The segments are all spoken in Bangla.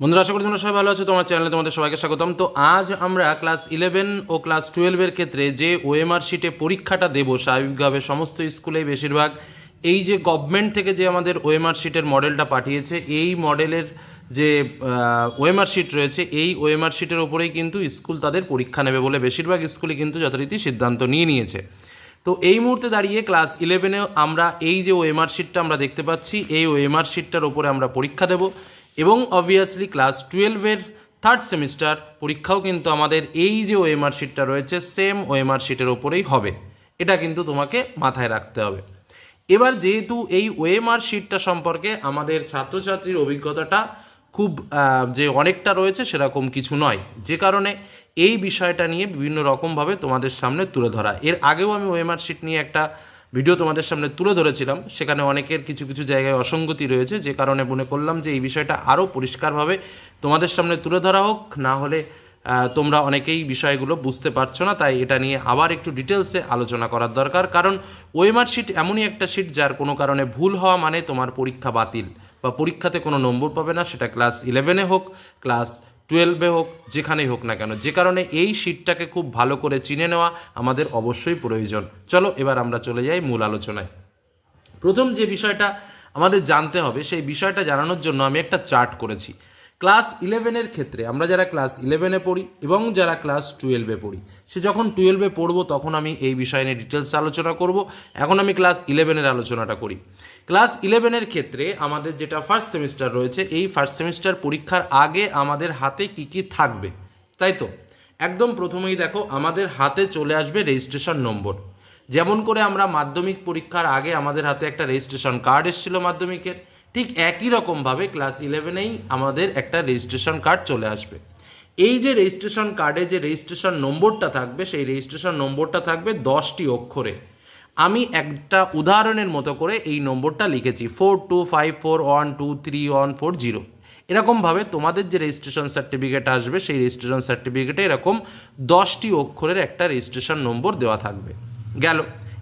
বন্ধুরা, আশা করি তোমরা সবাই ভালো আছো। তোমার চ্যানেলে তোমাদের সবাইকে স্বাগতম। তো আজ আমরা ক্লাস ইলেভেন ও ক্লাস টুয়েলভের ক্ষেত্রে যে ওএমআর শিটে পরীক্ষাটা দেবো, স্বাভাবিকভাবে সমস্ত স্কুলেই বেশিরভাগ, এই যে গভর্নমেন্ট থেকে যে আমাদের ওএমআর শিটের মডেলটা পাঠিয়েছে, এই মডেলের যে ওএমআর শিট রয়েছে, এই ওএমআর শিটের ওপরেই কিন্তু স্কুল তাদের পরীক্ষা নেবে বলে বেশিরভাগ স্কুলে কিন্তু যথারীতি সিদ্ধান্ত নিয়ে নিয়েছে। তো এই মুহূর্তে দাঁড়িয়ে ক্লাস ইলেভেনে আমরা এই যে ওএমআর শিটটা আমরা দেখতে পাচ্ছি, এই ওএমআর শিটটার ওপরে আমরা পরীক্ষা দেব। এবং অবভিয়াসলি ক্লাস টুয়েলভের থার্ড সেমিস্টার পরীক্ষাও কিন্তু আমাদের এই যে ওএমআর শিটটা রয়েছে সেম ওএমআর শিটের ওপরেই হবে। এটা কিন্তু তোমাকে মাথায় রাখতে হবে। এবার যেহেতু এই ওএমআর শিটটা সম্পর্কে আমাদের ছাত্রছাত্রীর অভিজ্ঞতাটা খুব যে অনেকটা রয়েছে সেরকম কিছু নয়। যে কারণে এই বিষয়টা নিয়ে বিভিন্ন রকমভাবে তোমাদের সামনে তুলে ধরা। এর আগেও আমি ওএমআর শিট নিয়ে একটা ভিডিও তোমাদের সামনে তুলে ধরেছিলাম। সেখানে অনেকের কিছু কিছু জায়গায় অসঙ্গতি রয়েছে। যে কারণে মনে করলাম যে এই বিষয়টা আরও পরিষ্কারভাবে তোমাদের সামনে তুলে ধরা হোক। না হলে তোমরা অনেকেই বিষয়গুলো বুঝতে পারছ না। তাই এটা নিয়ে আবার একটু ডিটেলসে আলোচনা করার দরকার। কারণ ওয়েমার শিট এমনই একটা শিট যার কোনো কারণে ভুল হওয়া মানে তোমার পরীক্ষা বাতিল বা পরীক্ষাতে কোনো নম্বর পাবে না। সেটা ক্লাস ইলেভেনে হোক ক্লাস টুয়েলভে হোক, যেখানেই হোক না কেন, যে কারণে এই সিটটাকে খুব ভালো করে চিনে নেওয়া আমাদের অবশ্যই প্রয়োজন। চলো, এবার আমরা চলে যাই মূল আলোচনায়। প্রথম যে বিষয়টা আমাদের জানতে হবে, সেই বিষয়টা জানানোর জন্য আমি একটা চার্ট করেছি। ক্লাস ইলেভেনের ক্ষেত্রে, আমরা যারা ক্লাস ইলেভেনে পড়ি এবং যারা ক্লাস টুয়েলভে পড়ি, সে যখন টুয়েলভে পড়ব তখন আমি এই বিষয় নিয়ে ডিটেলস আলোচনা করব। এখন আমি ক্লাস ইলেভেনের আলোচনাটা করি। ক্লাস ইলেভেনের ক্ষেত্রে আমাদের যেটা ফার্স্ট সেমিস্টার রয়েছে, এই ফার্স্ট সেমিস্টার পরীক্ষার আগে আমাদের হাতে কি কি থাকবে, তাই তো? একদম প্রথমেই দেখো, আমাদের হাতে চলে আসবে রেজিস্ট্রেশন নম্বর যেমন করে আমরা মাধ্যমিক পরীক্ষার আগে আমাদের হাতে একটা রেজিস্ট্রেশন কার্ড এসেছিল মাধ্যমিকের। ঠিক একই রকমভাবে ক্লাস ইলেভেনেই আমাদের একটা রেজিস্ট্রেশন কার্ড চলে আসবে। এই যে রেজিস্ট্রেশন কার্ডে যে রেজিস্ট্রেশন নম্বরটা থাকবে, সেই রেজিস্ট্রেশন নম্বরটা থাকবে দশটি অক্ষরে। আমি একটা উদাহরণের মতো করে এই নম্বরটা লিখেছি four two five four one two three one four zero এরকমভাবে তোমাদের যে রেজিস্ট্রেশন সার্টিফিকেট আসবে, সেই রেজিস্ট্রেশন সার্টিফিকেটে এরকম দশটি অক্ষরের একটা রেজিস্ট্রেশন নম্বর দেওয়া থাকবে। গেল।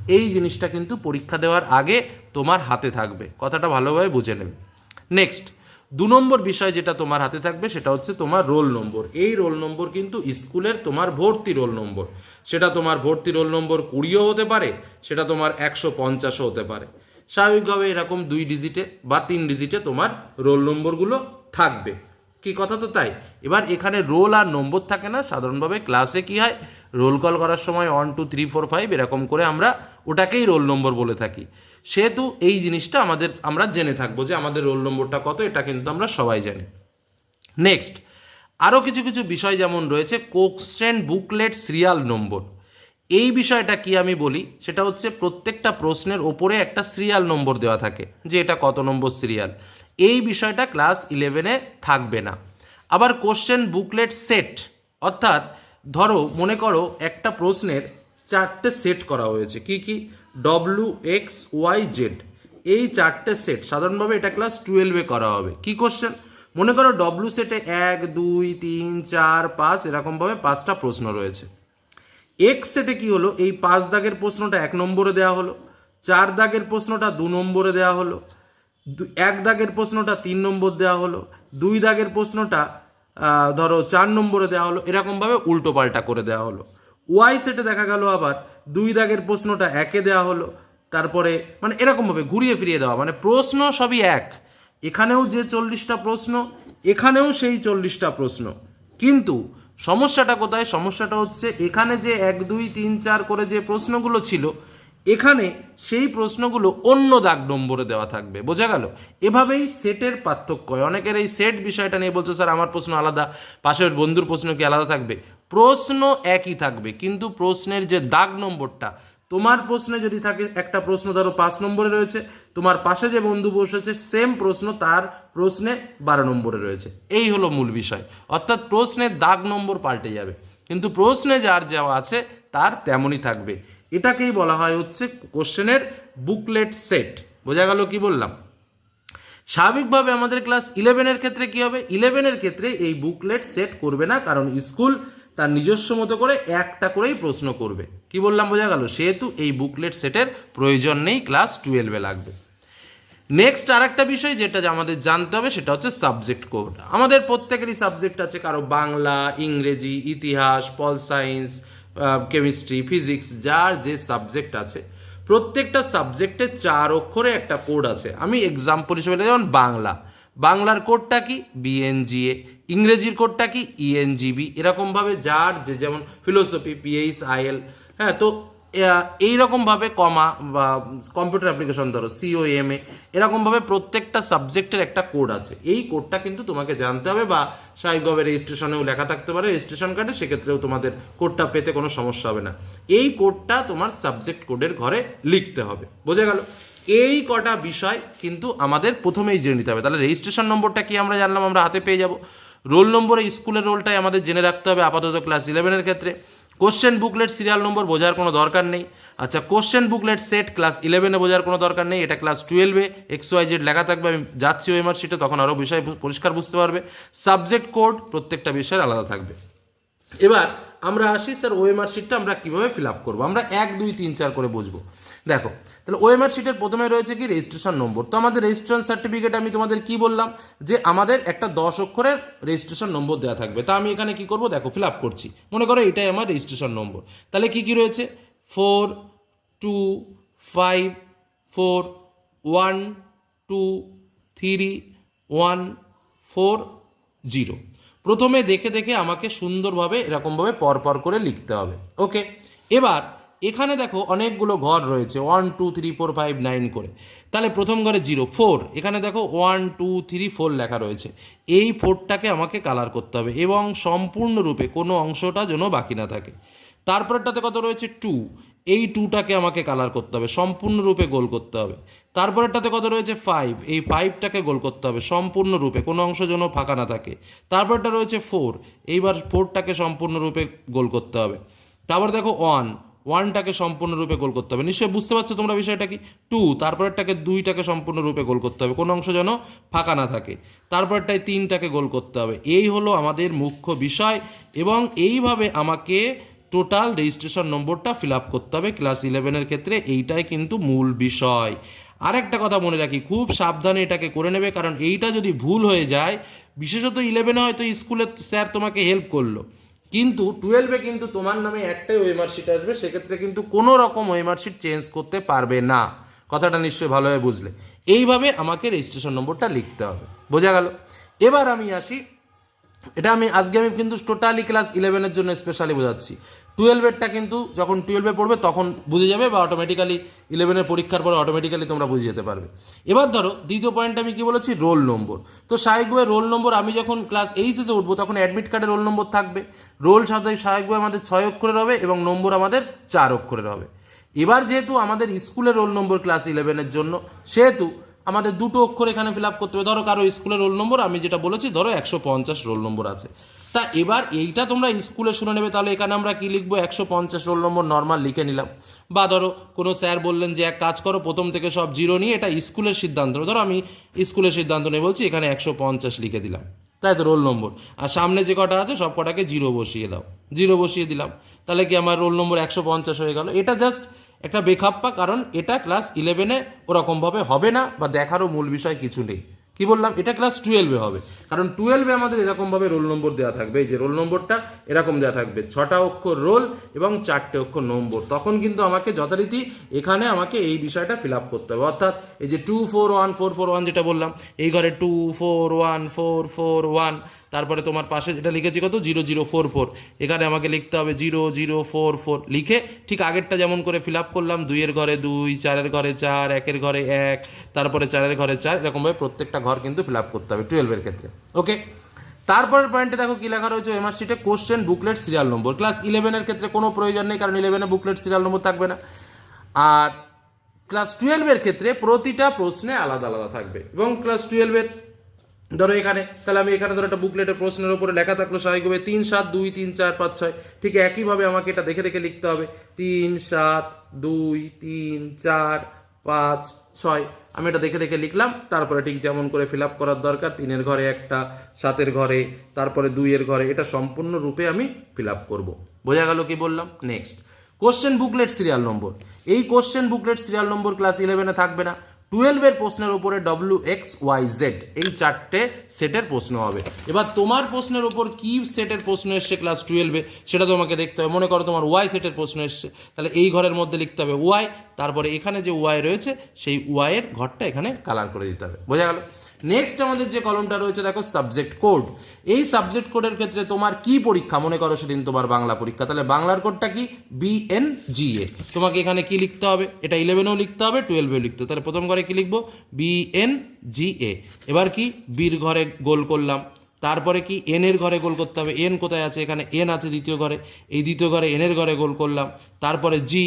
এই জিনিসটা কিন্তু পরীক্ষা দেওয়ার আগে তোমার হাতে থাকবে। কথাটা ভালোভাবে বুঝে নেবে। নেক্সট দু নম্বর বিষয় যেটা তোমার হাতে থাকবে সেটা হচ্ছে তোমার রোল নম্বর। এই রোল নম্বর কিন্তু স্কুলের তোমার ভর্তি রোল নম্বর। সেটা তোমার ভর্তি রোল নম্বর কুড়িও হতে পারে, সেটা তোমার একশো পঞ্চাশও হতে পারে। স্বাভাবিকভাবে এরকম দুই ডিজিটে বা তিন ডিজিটে তোমার রোল নম্বরগুলো থাকবে। কি কথা তো তাই? এবার এখানে রোল আর নম্বর থাকে না, সাধারণভাবে ক্লাসে কি হয়? রোল কল করার সময় one two three four five এরকম করে আমরা ওটাকেই রোল নম্বর বলে থাকি। সেহেতু এই জিনিসটা আমাদের, আমরা জেনে থাকব যে আমাদের রোল নম্বরটা কত, এটা কিন্তু আমরা সবাই জানি। নেক্সট আরও কিছু কিছু বিষয় যেমন রয়েছে কোশ্চেন বুকলেট সিরিয়াল নম্বর এই বিষয়টা কি আমি বলি? সেটা হচ্ছে প্রত্যেকটা প্রশ্নের ওপরে একটা সিরিয়াল নম্বর দেওয়া থাকে, যে এটা কত নম্বর সিরিয়াল এই বিষয়টা ক্লাস ইলেভেনে থাকবে না। আবার কোশ্চেন বুকলেট সেট, অর্থাৎ ধরো, মনে করো একটা প্রশ্নের চারটে সেট করা হয়েছে। কি কি? ডব্লু এক্স ওয়াই জেড এই চারটে সেট, সাধারণভাবে এটা ক্লাস টুয়েলভে করা হবে। কি কোশ্চেন? মনে করো ডব্লু সেটে এক, দুই, তিন, চার, পাঁচ, এরকমভাবে পাঁচটা প্রশ্ন রয়েছে। এক্স সেটে কি হলো? এই পাঁচ দাগের প্রশ্নটা এক নম্বরে দেওয়া হলো, চার দাগের প্রশ্নটা দু নম্বরে দেওয়া হলো এক দাগের প্রশ্নটা তিন নম্বর দেওয়া হলো, দুই দাগের প্রশ্নটা ধরো চার নম্বরে দেওয়া হলো, এরকমভাবে উল্টো পাল্টা করে দেওয়া হলো। ওয়াই সেটে দেখা গেল আবার দুই দাগের প্রশ্নটা একে দেওয়া হলো, তারপরে মানে এরকমভাবে ঘুরিয়ে ফিরিয়ে দেওয়া মানে প্রশ্ন সবই এক। এখানেও যে চল্লিশটা প্রশ্ন, এখানেও সেই চল্লিশটা প্রশ্ন। কিন্তু সমস্যাটা কোথায়? সমস্যাটা হচ্ছে এখানে যে এক, দুই, তিন, চার করে যে প্রশ্নগুলো ছিল এখানে সেই প্রশ্নগুলো অন্য দাগ নম্বরে দেওয়া থাকবে। বোঝা গেল? এভাবেই সেটের পার্থক্য হয়। অনেকের এই সেট বিষয়টা নিয়ে বলছো, স্যার, আমার প্রশ্ন আলাদা, পাশের বন্ধুর প্রশ্ন কি আলাদা থাকবে? প্রশ্ন একই থাকবে, কিন্তু প্রশ্নের যে দাগ নম্বরটা তোমার প্রশ্নে যদি থাকে একটা প্রশ্ন, ধরো পাঁচ নম্বরে রয়েছে, তোমার পাশে যে বন্ধু বসেছে, সেম প্রশ্ন তার প্রশ্নে বারো নম্বরে রয়েছে। এই হলো মূল বিষয়। অর্থাৎ প্রশ্নের দাগ নম্বর পাল্টে যাবে। কিন্তু প্রশ্নে যার যাওয়া আছে, তার তেমনই থাকবে। এটাকেই বলা হয় হচ্ছে কোশ্চেনের বুকলেট সেট। বোঝা গেল কি বললাম? স্বাভাবিকভাবে আমাদের ক্লাস ইলেভেনের ক্ষেত্রে কি হবে? ইলেভেনের ক্ষেত্রে এই বুকলেট সেট করবে না, কারণ স্কুল তার নিজস্ব মতো করে একটা করেই প্রশ্ন করবে। কি বললাম? বোঝা গেল? সেহেতু এই বুকলেট সেটের প্রয়োজন নেই, ক্লাস টুয়েলভে লাগবে। নেক্সট আর একটা বিষয় যেটা আমাদের জানতে হবে, সেটা হচ্ছে সাবজেক্ট কোড আমাদের প্রত্যেকেরই সাবজেক্ট আছে কারও বাংলা, ইংরেজি, ইতিহাস পল সায়েন্স কেমিস্ট্রি ফিজিক্স যার যে সাবজেক্ট আছে, প্রত্যেকটা সাবজেক্টে চার অক্ষরে একটা কোড আছে। আমি এক্সাম্পল হিসেবে যেমন বাংলা। বাংলার কোডটা কি? বিএনজিএ ইংরেজির কোডটা কি? ইএনজিবি এরকমভাবে যার যে যেমন ফিলোসফি পিএইচ আইএল হ্যাঁ তো এইরকমভাবে কমা বা কম্পিউটার অ্যাপ্লিকেশন ধরো সিওএমএ এরকমভাবে প্রত্যেকটা সাবজেক্টের একটা কোড আছে। এই কোডটা কিন্তু তোমাকে জানতে হবে বা স্বাভাবিকভাবে রেজিস্ট্রেশনেও লেখা থাকতে পারে রেজিস্ট্রেশন কার্ডে সেক্ষেত্রেও তোমাদের কোডটা পেতে কোনো সমস্যা হবে না। এই কোডটা তোমার সাবজেক্ট কোডের ঘরে লিখতে হবে। বোঝা গেল? এই কটা বিষয় কিন্তু আমাদের প্রথমেই জেনে নিতে হবে। তাহলে রেজিস্ট্রেশন নম্বরটা কি আমরা জানলাম, আমরা হাতে পেয়ে যাব। রোল নম্বরে স্কুলের রোলটাই আমাদের জেনে রাখতে হবে আপাতত ক্লাস ইলেভেনের ক্ষেত্রে। কোশ্চেন বুকলেট সিরিয়াল নম্বর বোঝার কোনো দরকার নেই। আচ্ছা কোশ্চেন বুকলেট সেট ক্লাস ইলেভেনে বোঝার কোনো দরকার নেই। এটা ক্লাস টুয়েলভে এক্স ওয়াই জেড লেখা থাকবে। আমি যাচ্ছি ওই মার্কশিটে তখন আরও বিষয় পরিষ্কার বুঝতে পারবে। সাবজেক্ট কোড প্রত্যেকটা বিষয়ের আলাদা থাকবে। এবার আমরা আসি স্যার ওএমআর শিটটা আমরা কীভাবে ফিল আপ করব? আমরা এক, দুই, তিন, চার করে বুঝব। দেখো, তাহলে ওএমআর শিটের প্রথমে রয়েছে কি? রেজিস্ট্রেশন নম্বর তো আমাদের রেজিস্ট্রেশন সার্টিফিকেট আমি তোমাদের কি বললাম? যে আমাদের একটা দশ অক্ষরের রেজিস্ট্রেশন নম্বর দেওয়া থাকবে। তা আমি এখানে কি করব? দেখো ফিল আপ করছি। মনে করো এটাই আমার রেজিস্ট্রেশন নম্বর তাহলে কি কি রয়েছে? Four two five four one two three one four zero প্রথমে দেখে দেখে আমাকে সুন্দরভাবে, এরকমভাবে পরপর করে লিখতে হবে। ওকে এবার এখানে দেখো অনেকগুলো ঘর রয়েছে one two three four five nine করে। তাহলে প্রথম ঘরে জিরো ফোর এখানে দেখো ওয়ান টু থ্রি ফোর লেখা রয়েছে। এই ফোরটাকে আমাকে কালার করতে হবে এবং সম্পূর্ণরূপে কোনো অংশটা যেন বাকি না থাকে। তারপরেরটাতে কত রয়েছে? টু এই টুটাকে আমাকে কালার করতে হবে, সম্পূর্ণরূপে গোল করতে হবে। তারপরেরটাতে কত রয়েছে? ফাইভ এই ফাইভটাকে গোল করতে হবে, সম্পূর্ণরূপে কোনো অংশ যেন ফাঁকা না থাকে। তারপরটা রয়েছে ফোর এইবার ফোরটাকে সম্পূর্ণরূপে গোল করতে হবে। তারপর দেখো ওয়ান ওয়ানটাকে সম্পূর্ণরূপে গোল করতে হবে। নিশ্চয়ই বুঝতে পারছ তোমরা বিষয়টা কি? টু তারপরেরটাকে দুইটাকে সম্পূর্ণরূপে গোল করতে হবে। কোনো অংশ যেন ফাঁকা না থাকে। তারপরটায় তিনটাকে গোল করতে হবে। এই হলো আমাদের মুখ্য বিষয় এবং এইভাবে আমাকে টোটাল রেজিস্ট্রেশন নম্বরটা ফিল আপ করতে হবে ক্লাস ইলেভেনের ক্ষেত্রে। এইটাই কিন্তু মূল বিষয়। আরেকটা কথা মনে রাখি, খুব সাবধানে এটাকে করে নেবে কারণ এইটা যদি ভুল হয়ে যায়, বিশেষত ইলেভেনে হয়তো স্কুলে স্যার তোমাকে হেল্প করল। কিন্তু টুয়েলভে কিন্তু তোমার নামে একটাই ওয়েমার শিট আসবে, সেক্ষেত্রে কিন্তু কোনো রকম ওয়েমার শিট চেঞ্জ করতে পারবে না। কথাটা নিশ্চয়ই ভালোভাবে বুঝলে। এইভাবে আমাকে রেজিস্ট্রেশন নম্বরটা লিখতে হবে। বোঝা গেল? এবার আমি আসি এটা আমি আজকে আমি কিন্তু টোটালি ক্লাস ইলেভেনের জন্য স্পেশালি বোঝাচ্ছি। টুয়েলভেরটা কিন্তু যখন টুয়েলভে পড়বে তখন বুঝে যাবে বা অটোমেটিক্যালি ইলেভেনের পরীক্ষার পরে অটোমেটিক্যালি তোমরা বুঝে যেতে পারবে। এবার ধরো, দ্বিতীয় পয়েন্ট আমি কি বলেছি? রোল নম্বর তো স্বাভাবিকভাবে রোল নম্বর আমি যখন ক্লাস এইচএসে উঠবো তখন অ্যাডমিট কার্ডে রোল নম্বর থাকবে। রোল সাথে স্বাভাবিকভাবে আমাদের ছয় অক্ষরের হবে এবং নম্বর আমাদের চার অক্ষরের হবে। এবার যেহেতু আমাদের স্কুলের রোল নম্বর ক্লাস ইলেভেনের জন্য, সেহেতু আমাদের দুটো অক্ষর এখানে ফিল আপ করতে হবে। ধরো কারও স্কুলের রোল নম্বর, আমি যেটা বলেছি, ধরো একশো পঞ্চাশ রোল নম্বর আছে। তা এবার এইটা তোমরা স্কুলে শুনে নেবে, তাহলে এখানে আমরা কি লিখব? একশো পঞ্চাশ রোল নম্বর নর্মাল লিখে নিলাম। বা ধরো কোনো স্যার বললেন যে, এক কাজ করো, প্রথম থেকে সব জিরো নিয়ে এটা স্কুলের সিদ্ধান্ত। ধরো আমি স্কুলের সিদ্ধান্ত নিয়ে বলছি, এখানে একশো পঞ্চাশ লিখে দিলাম। তাই তো রোল নম্বর। আর সামনে যে কটা আছে, সব কটাকে জিরো বসিয়ে দাও। জিরো বসিয়ে দিলাম। তাহলে কি আমার রোল নম্বর একশো পঞ্চাশ হয়ে গেল? এটা জাস্ট একটা বেখাপ্পা, কারণ এটা ক্লাস ইলেভেনে ওরকমভাবে হবে না বা দেখারও মূল বিষয় কিছু নেই। কি বললাম? এটা ক্লাস টুয়েলভে হবে। কারণ টুয়েলভে আমাদের এরকমভাবে রোল নম্বর দেওয়া থাকবে। এই যে রোল নম্বরটা এরকম দেওয়া থাকবে। ছটা অক্ষর রোল এবং চারটে অক্ষর নম্বর তখন কিন্তু আমাকে যথারীতি এখানে আমাকে এই বিষয়টা ফিল আপ করতে হবে। অর্থাৎ এই যে two four one four four one যেটা বললাম, এই ঘরে two four one four four one তারপরে তোমার পাশে যেটা লিখেছি কত? জিরো জিরো ফোর ফোর এখানে আমাকে লিখতে হবে জিরো জিরো ফোর ফোর লিখে ঠিক আগেরটা যেমন করে ফিল আপ করলাম, দুইয়ের ঘরে দুই, চারের ঘরে চার, একের ঘরে এক, তারপরে চারের ঘরে চার, এরকমভাবে প্রত্যেকটা ঘর কিন্তু ফিল আপ করতে হবে টুয়েলভের ক্ষেত্রে। ওকে তারপরের পয়েন্টে দেখো কি লেখা রয়েছে এমআর শিটে question booklet serial number class ইলেভেনের ক্ষেত্রে কোনো প্রয়োজন নেই, কারণ ইলেভেনে বুকলেট সিরিয়াল নম্বর থাকবে না। আর ক্লাস টুয়েলভের ক্ষেত্রে প্রতিটা প্রশ্নে আলাদা আলাদা থাকবে। এবং ক্লাস টুয়েলভের ধরো এখানে, তাহলে আমি এখানে ধরো একটা বুকলেটের প্রশ্নের উপরে লেখা থাকল স্বাভাবিকভাবে তিন সাত দুই তিন চার পাঁচ ছয়। ঠিক একইভাবে আমাকে এটা দেখে দেখে লিখতে হবে। তিন সাত দুই তিন চার পাঁচ ছয়। আমি এটা দেখে দেখে লিখলাম, তারপরে ঠিক যেমন করে ফিল আপ করার দরকার, তিনের ঘরে একটা, সাতের ঘরে, তারপরে দুইয়ের ঘরে, এটা সম্পূর্ণ রূপে আমি ফিল আপ করব। বোঝা গেল কি বললাম? Next question booklet serial number এই question booklet serial number class ইলেভেনে থাকবে না। টুয়েলভের প্রশ্নের উপরে ডব্লিউ এক্স ওয়াই জেড এই চারটে সেটের প্রশ্ন হবে। এবার তোমার প্রশ্নের উপর কি সেটের প্রশ্ন এসছে ক্লাস টুয়েলভে সেটা তোমাকে দেখতে হবে। মনে করো তোমার ওয়াই সেটের প্রশ্ন এসছে। তাহলে এই ঘরের মধ্যে লিখতে হবে ওয়াই তারপরে এখানে যে ওয়াই রয়েছে, সেই ওয়াইয়ের ঘরটা এখানে কালার করে দিতে হবে। বোঝা গেল? নেক্সট আমাদের যে কলমটা রয়েছে, দেখো সাবজেক্ট কোড এই সাবজেক্ট কোডের ক্ষেত্রে তোমার কি পরীক্ষা? মনে করো সেদিন তোমার বাংলা পরীক্ষা। তাহলে বাংলার কোডটা কি? বিএন জিএ তোমাকে এখানে কি লিখতে হবে? এটা ইলেভেনেও লিখতে হবে টুয়েলভেও লিখতে হবে। তাহলে প্রথম ঘরে কি লিখব? বিএন জিএ এবার কি? বীর ঘরে গোল করলাম। তারপরে কি? এন এর ঘরে গোল করতে হবে। এন কোথায় আছে? এখানে এন আছে দ্বিতীয় ঘরে। এই দ্বিতীয় ঘরে এন এর ঘরে গোল করলাম। তারপরে জি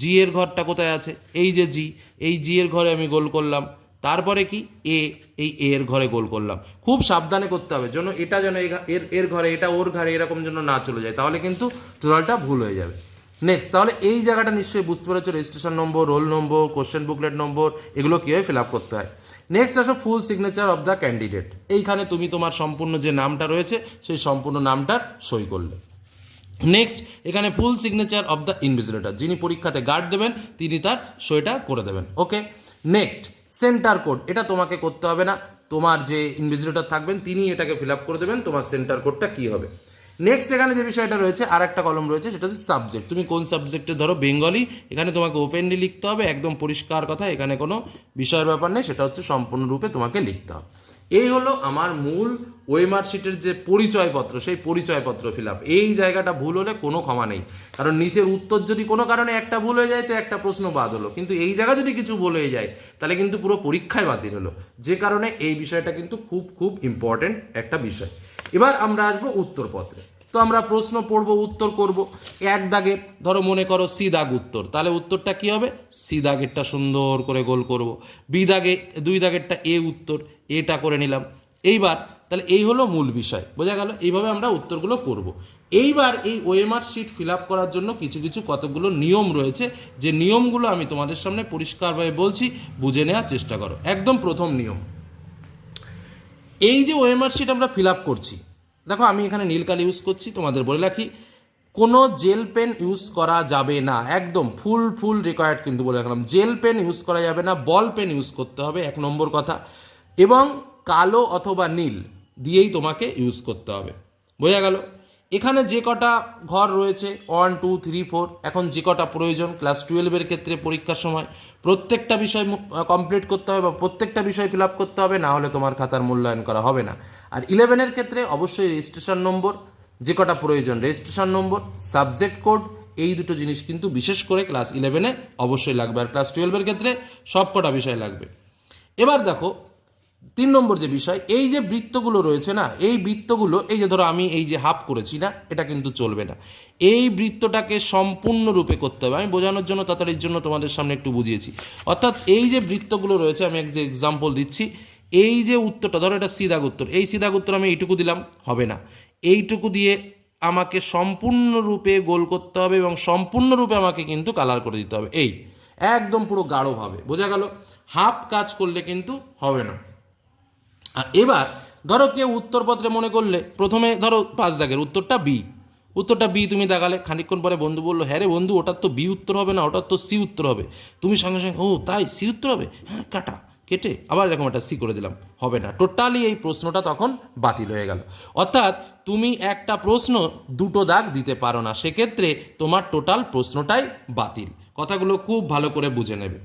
জি এর ঘরটা কোথায় আছে? এই যে জি এই জি এর ঘরে আমি গোল করলাম। তারপরে কি? এ, এই এর ঘরে গোল করলাম। খুব সাবধানে করতে হবে যেন এটা যেন এর এর ঘরে, এটা ওর ঘরে এরকম যেন না চলে যায়, তাহলে কিন্তু টোটালটা ভুল হয়ে যাবে। নেক্সট তাহলে এই জায়গাটা নিশ্চয়ই বুঝতে পেরেছ registration number roll number question booklet number এগুলো কীভাবে ফিল আপ করতে হয়। নেক্সট আসো full signature of the candidate এইখানে তুমি তোমার সম্পূর্ণ যে নামটা রয়েছে, সেই সম্পূর্ণ নামটার সই করলে। নেক্সট এখানে full signature of the invigilator যিনি পরীক্ষাতে গার্ড দেবেন, তিনি তার সইটা করে দেবেন। ওকে নেক্সট সেন্টার কোড, এটা তোমাকে করতে হবে না। তোমার যে ইনভিজিলেটর থাকবেন, তিনি এটাকে ফিল আপ করে দেবেন, তোমার সেন্টার কোডটা কী হবে। নেক্সট এখানে যে বিষয়টা রয়েছে আর একটা কলম রয়েছে, সেটা হচ্ছে সাবজেক্ট। তুমি কোন সাবজেক্টে ধরো, বেঙ্গলি, এখানে তোমাকে ওপেনলি লিখতে হবে, একদম পরিষ্কার কথা, এখানে কোনো বিষয়ের ব্যাপার নেই, সেটা হচ্ছে সম্পূর্ণরূপে তোমাকে লিখতে হবে। এই হলো আমার মূল ওয়েমার্কশিটের যে পরিচয়পত্র, সেই পরিচয়পত্র ফিল আপ এই জায়গাটা ভুল হলে কোনো ক্ষমা নেই। কারণ নিচের উত্তর যদি কোনো কারণে একটা ভুল হয়ে যায়, তো একটা প্রশ্ন বাদ হলো। কিন্তু এই জায়গা যদি কিছু ভুল হয়ে যায়, তাহলে কিন্তু পুরো পরীক্ষায় বাতিল হলো। যে কারণে এই বিষয়টা কিন্তু খুব খুব ইম্পর্টেন্ট একটা বিষয়। এবার আমরা আসব উত্তরপত্রে। তো আমরা প্রশ্ন পড়ব, উত্তর করব। এক দাগের ধরো মনে করো সি দাগ উত্তর। তাহলে উত্তরটা কি হবে? সি দাগেরটা সুন্দর করে গোল করব। বি দাগে, দুই দাগেরটা এ উত্তর, এটা করে নিলাম। এইবার, তাহলে এই হলো মূল বিষয়। বোঝা গেল? এইভাবে আমরা উত্তরগুলো করব। এইবার এই ওএমআর শিট ফিল আপ করার জন্য কিছু কিছু কতগুলো নিয়ম রয়েছে। যে নিয়মগুলো আমি তোমাদের সামনে পরিষ্কারভাবে বলছি, বুঝে নেওয়ার চেষ্টা করো। একদম প্রথম নিয়ম। এই যে ওএমআর শিট আমরা ফিল আপ করছি দেখো, আমি এখানে নীল কালি ইউজ করছি, তোমাদের বলে রাখি, কোনো জেল পেন ইউজ করা যাবে না, একদম ফুল ফুল রিকোয়ার্ড কিন্তু বলে রাখলাম। জেল পেন ইউজ করা যাবে না বল পেন ইউজ করতে হবে, এক নম্বর কথা। এবং কালো অথবা নীল দিয়েই তোমাকে ইউজ করতে হবে। বোঝা গেল? এখানে যে কটা ঘর রয়েছে ওয়ান টু থ্রি ফোর এখন যে কটা প্রয়োজন ক্লাস টুয়েলভের ক্ষেত্রে পরীক্ষার সময় প্রত্যেকটা বিষয় কমপ্লিট করতে হবে বা প্রত্যেকটা বিষয় ফিল আপ করতে হবে, না হলে তোমার খাতার মূল্যায়ন করা হবে না। আর ইলেভেনের ক্ষেত্রে অবশ্যই রেজিস্ট্রেশন নম্বর যে কটা প্রয়োজন রেজিস্ট্রেশন নম্বর সাবজেক্ট কোড এই দুটো জিনিস কিন্তু বিশেষ করে ক্লাস ইলেভেনে অবশ্যই লাগবে। আর ক্লাস টুয়েলভের ক্ষেত্রে সব কটা বিষয় লাগবে। এবার দেখো তিন নম্বর যে বিষয়, এই যে বৃত্তগুলো রয়েছে না, এই বৃত্তগুলো, এই যে ধরো আমি এই যে হাফ করেছি না, এটা কিন্তু চলবে না। এই বৃত্তটাকে সম্পূর্ণরূপে করতে হবে। আমি বোঝানোর জন্য, তাড়াতাড়ির জন্য তোমাদের সামনে একটু বুঝিয়েছি। অর্থাৎ এই যে বৃত্তগুলো রয়েছে, আমি এক যে এক্সাম্পল দিচ্ছি, এই যে উত্তরটা, ধরো এটা সিদাগ উত্তর। এই সিদাগ উত্তর আমি এইটুকু দিলাম, হবে না। এইটুকু দিয়ে আমাকে সম্পূর্ণরূপে গোল করতে হবে এবং সম্পূর্ণরূপে আমাকে কিন্তু কালার করে দিতে হবে। এই, একদম পুরো গাঢ়ভাবে। বোঝা গেল? হাফ কাজ করলে কিন্তু হবে না। এবার ধরো কেউ উত্তরপত্রে মনে করলে প্রথমে ধরো পাঁচ দাগের, উত্তরটা বি উত্তরটা বি তুমি দেখালে খানিকক্ষণ পরে বন্ধু বলল হ্যাঁ রে বন্ধু, ওটার তো বি উত্তর হবে না, ওটার তো সি উত্তর হবে। তুমি সঙ্গে সঙ্গে, ও, তাই সি উত্তর হবে? হ্যাঁ কাটা, কেটে। আবার এরকম একটা সি করে দিলাম, হবে না। টোটালি এই প্রশ্নটা তখন বাতিল হয়ে গেল। অর্থাৎ তুমি একটা প্রশ্ন দুটো দাগ দিতে পারো না, সেক্ষেত্রে তোমার টোটাল প্রশ্নটাই বাতিল। কথাগুলো খুব ভালো করে বুঝে নেবে।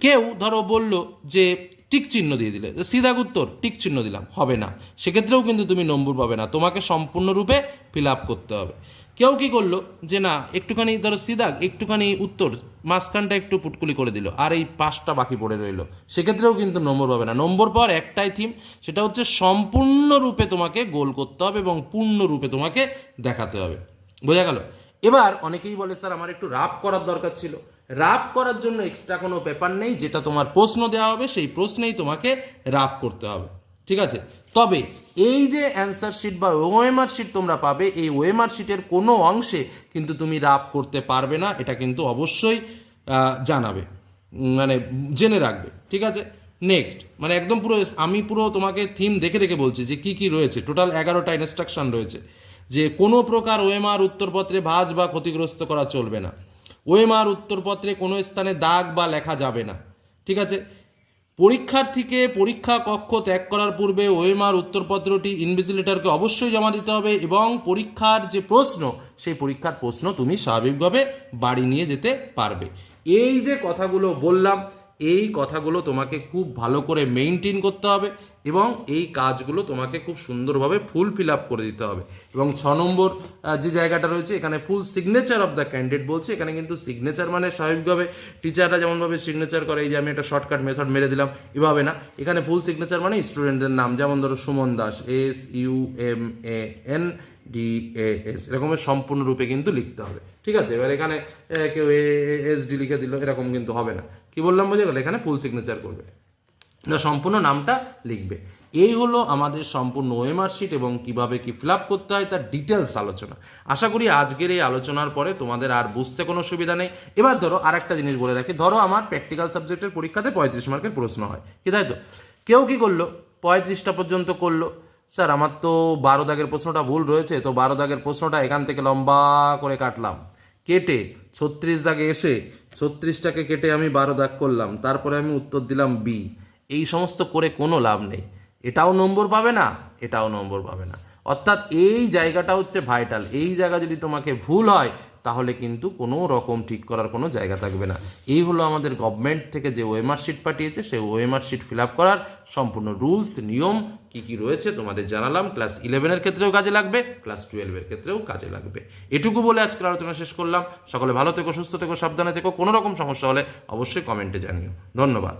কেউ ধরো বলল যে টিক চিহ্ন দিয়ে দিলে। সিদাগ উত্তর, টিক চিহ্ন দিলাম, হবে না। সেক্ষেত্রেও কিন্তু তুমি নম্বর পাবে না। তোমাকে সম্পূর্ণরূপে ফিল আপ করতে হবে। কেউ কি করল? যে না, একটুখানি ধরো সিদাগ একটুখানি উত্তর, মাঝখানটা একটু পুটকুলি করে দিল, আর এই পাঁচটা বাকি পড়ে রইল। সেক্ষেত্রেও কিন্তু নম্বর পাবে না। নম্বর পাওয়ার একটাই থিম সেটা হচ্ছে সম্পূর্ণরূপে তোমাকে গোল করতে হবে এবং পূর্ণরূপে তোমাকে দেখাতে হবে। বোঝা গেল? এবার অনেকেই বলে, স্যার, আমার একটু রাপ করার দরকার ছিল। রাপ করার জন্য এক্সট্রা কোনো পেপার নেই, যেটা তোমার প্রশ্ন দেওয়া হবে, সেই প্রশ্নেই তোমাকে রাপ করতে হবে। ঠিক আছে? তবে এই যে অ্যান্সার শিট বা ওএমআর শিট তোমরা পাবে, এই ওএমআর শিটের কোনো অংশে কিন্তু তুমি রাপ করতে পারবে না, এটা কিন্তু অবশ্যই জানাবে। মানে জেনে রাখবে। ঠিক আছে? নেক্সট মানে একদম পুরো, আমি পুরো তোমাকে থিম দেখে দেখে বলছি যে কি কি রয়েছে। টোটাল এগারোটা ইনস্ট্রাকশন রয়েছে। যে কোনো প্রকার ওএমআর উত্তরপত্রে ভাঁজ বা ক্ষতিগ্রস্ত করা চলবে না। ওএমআর উত্তরপত্রে কোনো স্থানে দাগ বা লেখা যাবে না। ঠিক আছে? পরীক্ষার্থীকে পরীক্ষা কক্ষ ত্যাগ করার পূর্বে ওএমআর উত্তরপত্রটি ইনভিজিলেটরকে অবশ্যই জমা দিতে হবে এবং পরীক্ষার যে প্রশ্ন, সেই পরীক্ষার প্রশ্ন তুমি স্বাভাবিকভাবে বাড়ি নিয়ে যেতে পারবে। এই যে কথাগুলো বললাম এই কথাগুলো তোমাকে খুব ভালো করে মেনটেন করতে হবে এবং এই কাজগুলো তোমাকে খুব সুন্দরভাবে ফুল ফিল আপ করে দিতে হবে। এবং ছ নম্বর যে জায়গাটা রয়েছে এখানে full signature of the candidate বলছে। এখানে কিন্তু সিগনেচার মানে স্বাভাবিকভাবে টিচাররা যেমনভাবে সিগনেচার করে এই যে আমি একটা শর্টকাট মেথড মেরে দিলাম এভাবে না। এখানে ফুল সিগনেচার মানে স্টুডেন্টদের নাম যেমন ধরো Suman Das S U M A N D A S এরকমের সম্পূর্ণরূপে কিন্তু লিখতে হবে। ঠিক আছে? এবার এখানে কেউ এ, এস ডি লিখে দিল এরকম কিন্তু হবে না। কি বললাম বুঝে গেল এখানে ফুল সিগনেচার করবে। না, সম্পূর্ণ নামটা লিখবে। এই হলো আমাদের সম্পূর্ণ ওএমআর শিট এবং কীভাবে কি ফিল করতে হয় তার ডিটেলস আলোচনা। আশা করি আজকের এই আলোচনার পরে তোমাদের আর বুঝতে কোনো সুবিধা নেই। এবার ধরো আরেকটা জিনিস বলে রাখি। ধরো আমার প্র্যাকটিক্যাল সাবজেক্টের পরীক্ষাতে পঁয়ত্রিশ মার্কের প্রশ্ন হয়। কি তাই তো? কেউ কি করল? পঁয়ত্রিশটা পর্যন্ত করল। স্যার, আমার তো বারো দাগের প্রশ্নটা ভুল রয়েছে, তো বারো দাগের প্রশ্নটা এখান থেকে লম্বা করে কাটলাম। কেটে ছত্রিশ দাগে এসে ছত্রিশটাকে কেটে আমি বারো দাগ করলাম, তারপরে আমি উত্তর দিলাম বি। এই সমস্ত করে কোনো লাভ নেই। এটাও নম্বর পাবে না, এটাও নম্বর পাবে না। অর্থাৎ এই জায়গাটা হচ্ছে ভাইটাল এই জায়গা যদি তোমাকে ভুল হয় তাহলে কিন্তু কোনো রকম ঠিক করার কোনো জায়গা থাকবে না। এই হলো আমাদের গভর্নমেন্ট থেকে যে ওএমআর শিট পাঠিয়েছে, সেই ওএমআর শিট ফিল আপ করার সম্পূর্ণ রুলস নিয়ম কি কি রয়েছে তোমাদের জানালাম। ক্লাস ইলেভেনের ক্ষেত্রেও কাজে লাগবে ক্লাস টুয়েলভের ক্ষেত্রেও কাজে লাগবে। এটুকু বলে আজকের আলোচনা শেষ করলাম। সকলে ভালো থেকো, সুস্থ থেকো, সাবধানে থেকো। কোনো রকম সমস্যা হলে অবশ্যই কমেন্টে জানিও। ধন্যবাদ।